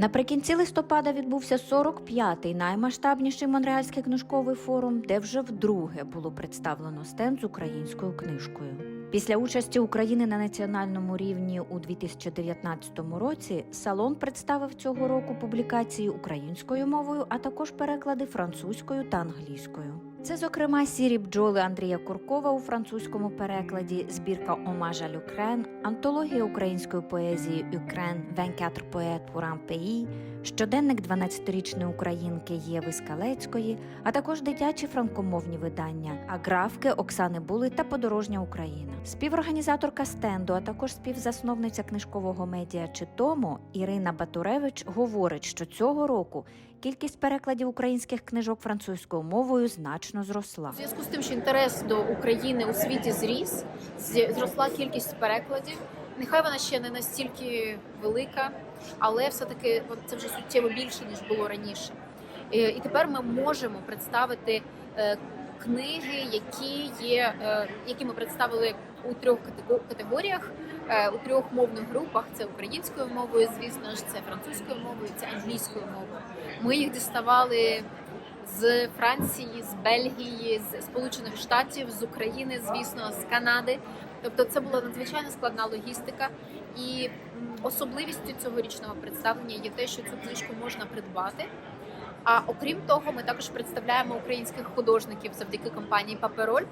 Наприкінці листопада відбувся 45-й наймасштабніший монреальський книжковий форум, де вже вдруге було представлено стенд з українською книжкою. Після участі України на національному рівні у 2019 році салон представив цього року публікації українською мовою, а також переклади французькою та англійською. Це, зокрема, сірі бджоли Андрія Куркова у французькому перекладі, збірка Омажа Люкрен, антологія української поезії Юкрен 24 поет un щоденник 12-річної українки Єви Скалецької, а також дитячі франкомовні видання, аграфки Оксани Були та Подорожня Україна. Співорганізаторка стенду, а також співзасновниця книжкового медіа Читомо Ірина Батуревич говорить, що цього року кількість перекладів українських книжок французькою мовою значно зросла. У зв'язку з тим, що інтерес до України у світі зріс, зросла кількість перекладів. Нехай вона ще не настільки велика, але все-таки це вже суттєво більше ніж було раніше. Е, І тепер ми можемо представити е, книги, які є, е, які ми представили у трьох катего- категоріях, у трьох мовних групах: це українською мовою, звісно ж, це французькою мовою, це англійською мовою. Ми їх діставали з Франції, з Бельгії, з Сполучених Штатів, з України, звісно, з Канади. Тобто, це була надзвичайно складна логістика. І особливістю цьогорічного представлення є те, що цю книжку можна придбати. А окрім того, ми також представляємо українських художників завдяки компанії Папероль.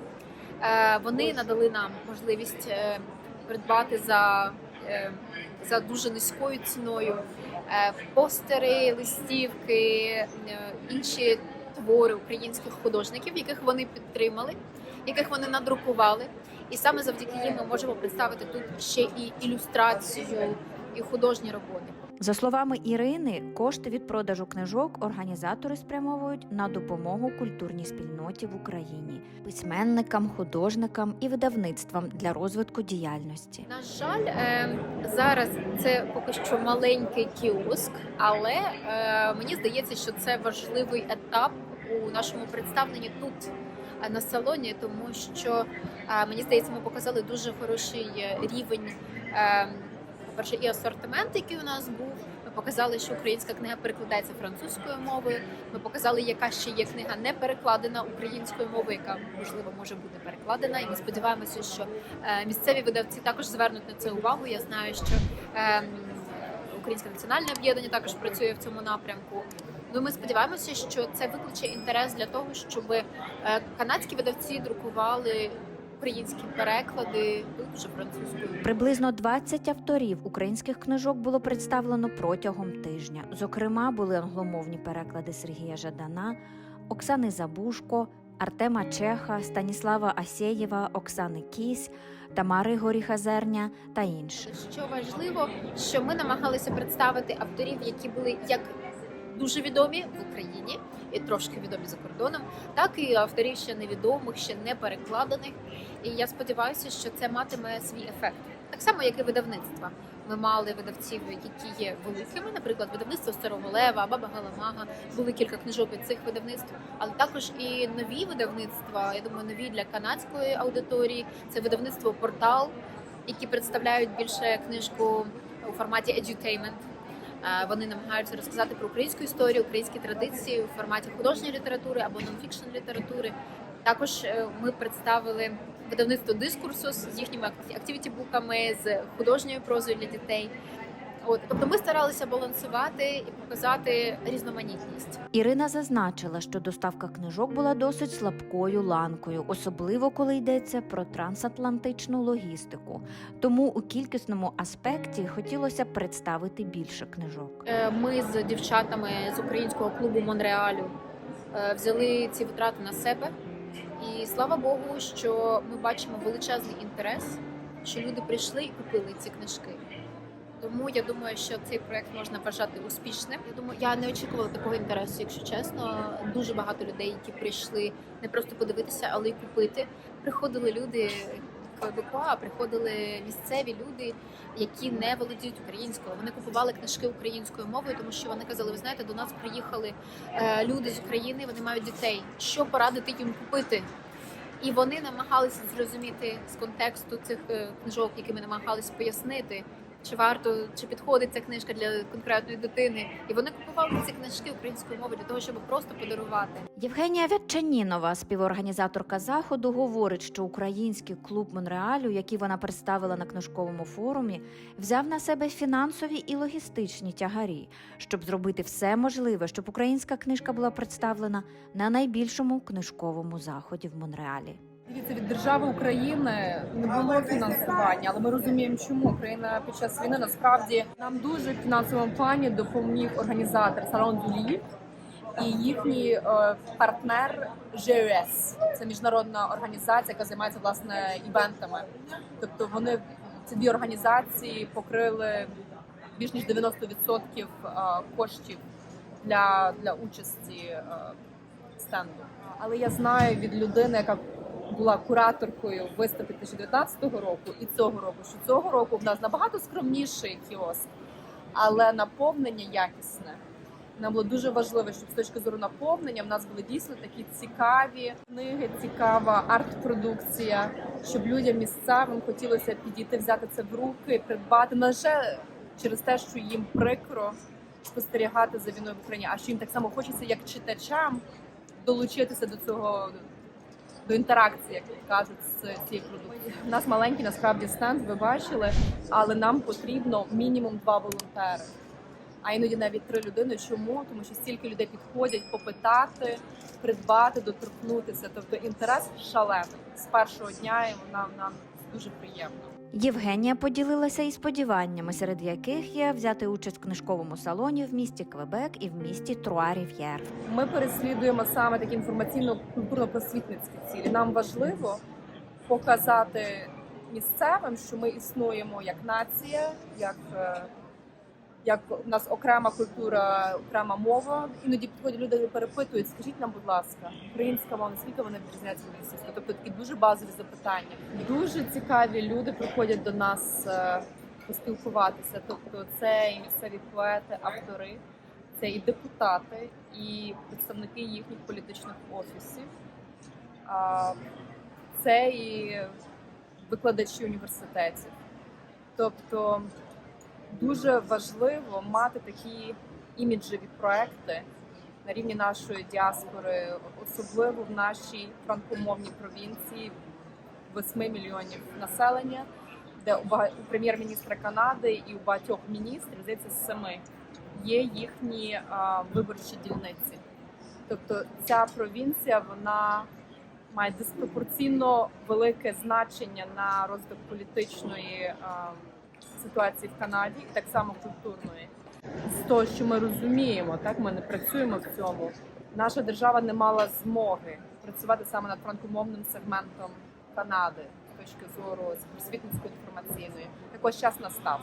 Е, Вони надали нам можливість е, придбати за, е, за дуже низькою ціною постери, листівки, е, інші твори українських художників, яких вони підтримали, яких вони надрукували. І саме завдяки їм ми можемо представити тут ще і ілюстрацію, і художні роботи. За словами Ірини, кошти від продажу книжок організатори спрямовують на допомогу культурній спільноті в Україні, письменникам, художникам і видавництвам для розвитку діяльності. На жаль, е, зараз це поки що маленький кіоск, але е, мені здається, що це важливий етап у нашому представленні тут е, на салоні, тому що мені здається, ми показали дуже хороший рівень. Перше, і асортимент, який у нас був. Ми показали, що українська книга перекладається французькою мовою. Ми показали, яка ще є книга не перекладена українською мовою, яка можливо може бути перекладена. І ми сподіваємося, що е, місцеві видавці також звернуть на це увагу. Я знаю, що е, Українське національне об'єднання також працює в цьому напрямку. Ну, ми сподіваємося, що це викличе інтерес для того, щоб е, канадські видавці друкували українські переклади вже французькою. Приблизно 20 авторів українських книжок було представлено протягом тижня. Зокрема, були англомовні переклади Сергія Жадана, Оксани Забушко, Артема Чеха, Станіслава Асєєва, Оксани Кісь, Тамари Горіхазерня та інші. Що важливо, що ми намагалися представити авторів, які були як дуже відомі в Україні і трошки відомі за кордоном, так і авторів ще невідомих, ще не перекладених. І я сподіваюся, що це матиме свій ефект. Так само, як і видавництва. Ми мали видавців, які є великими, наприклад, видавництво Старого Лева, Баба Галамага, були кілька книжок від цих видавництв, але також і нові видавництва. Я думаю, нові для канадської аудиторії. Це видавництво Портал, які представляють більше книжку у форматі edutainment. Е, Вони намагаються розказати про українську історію, українські традиції у форматі художньої літератури або нонфікшн літератури. Також е, ми представили видавництво дискурсу з їхніми активіті-буками, з художньою прозою для дітей. От тобто ми старалися балансувати і показати різноманітність. Ірина зазначила, що доставка книжок була досить слабкою ланкою, особливо коли йдеться про трансатлантичну логістику. Тому у кількісному аспекті хотілося представити більше книжок. Е, Ми з дівчатами з українського клубу Монреалю е, взяли ці витрати на себе. І слава Богу, що ми бачимо величезний інтерес, що люди прийшли і купили ці книжки. Тому я думаю, що цей проект можна вважати успішним. Я думаю, я не очікувала такого інтересу, якщо чесно. Дуже багато людей, які прийшли не просто подивитися, але й купити. Приходили люди Квебекуа, приходили місцеві люди, які не володіють українською. Вони купували книжки українською мовою, тому що вони казали: ви знаєте, до нас приїхали е, люди з України, вони мають дітей. Що порадити їм купити? І вони намагалися зрозуміти з контексту цих е, книжок, які ми намагалися пояснити, чи варто, чи підходить ця книжка для конкретної дитини. І вони купували ці книжки українською мовою для того, щоб просто подарувати. Євгенія Вятчанінова, співорганізаторка заходу, говорить, що український клуб Монреалю, який вона представила на книжковому форумі, взяв на себе фінансові і логістичні тягарі, щоб зробити все можливе, щоб українська книжка була представлена на найбільшому книжковому заході в Монреалі. Дивіться, від держави України не було фінансування, але ми розуміємо, чому Україна під час війни насправді нам дуже в фінансовому плані допоміг організатор Салон Дулів і їхній е, партнер ЖЕС. Це міжнародна організація, яка займається власне івентами. Тобто вони ці дві організації покрили більш ніж 90% е, коштів для, для участі е, стенду. Але я знаю від людини, яка була кураторкою виставки 2019 року і цього року, що цього року в нас набагато скромніший кіоск, але наповнення якісне. Нам було дуже важливо, щоб з точки зору наповнення в нас були дійсно такі цікаві книги, цікава арт-продукція, щоб людям місцевим хотілося підійти, взяти це в руки, придбати не лише через те, що їм прикро спостерігати за війною в Україні, а що їм так само хочеться, як читачам, долучитися до цього до інтеракції, як кажуть, з цією продукцією. У нас маленький насправді стенд, ви бачили, але нам потрібно мінімум два волонтери. А іноді навіть три людини. Чому? Тому що стільки людей підходять попитати, придбати, доторкнутися. Тобто інтерес шалений з першого дня, і нам, нам дуже приємно. Євгенія поділилася і сподіваннями, серед яких є взяти участь в книжковому салоні в місті Квебек і в місті Труа-Рів'єр. Ми переслідуємо саме такі інформаційно-культурно-просвітницькі цілі. Нам важливо показати місцевим, що ми існуємо як нація, як, е, як у нас окрема культура, окрема мова. Іноді підходять люди перепитують, скажіть нам, будь ласка, українська мова, наскільки вона відрізняється від російської? Тобто такі дуже базові запитання. Дуже цікаві люди приходять до нас е, поспілкуватися. Тобто, це і місцеві поети, автори це і депутати, і представники їхніх політичних офісів, це і викладачі університетів. Тобто дуже важливо мати такі іміджеві проекти на рівні нашої діаспори, особливо в нашій франкомовній провінції 8 мільйонів населення, де у прем'єр-міністра Канади і у багатьох міністрів, здається, семи є їхні а, виборчі дільниці. Тобто ця провінція вона має диспропорційно велике значення на розвиток політичної а, ситуації в Канаді так само культурної. З того, що ми розуміємо, так ми не працюємо в цьому. Наша держава не мала змоги працювати саме над франкомовним сегментом Канади точки зору просвітницької інформаційної. Також час настав.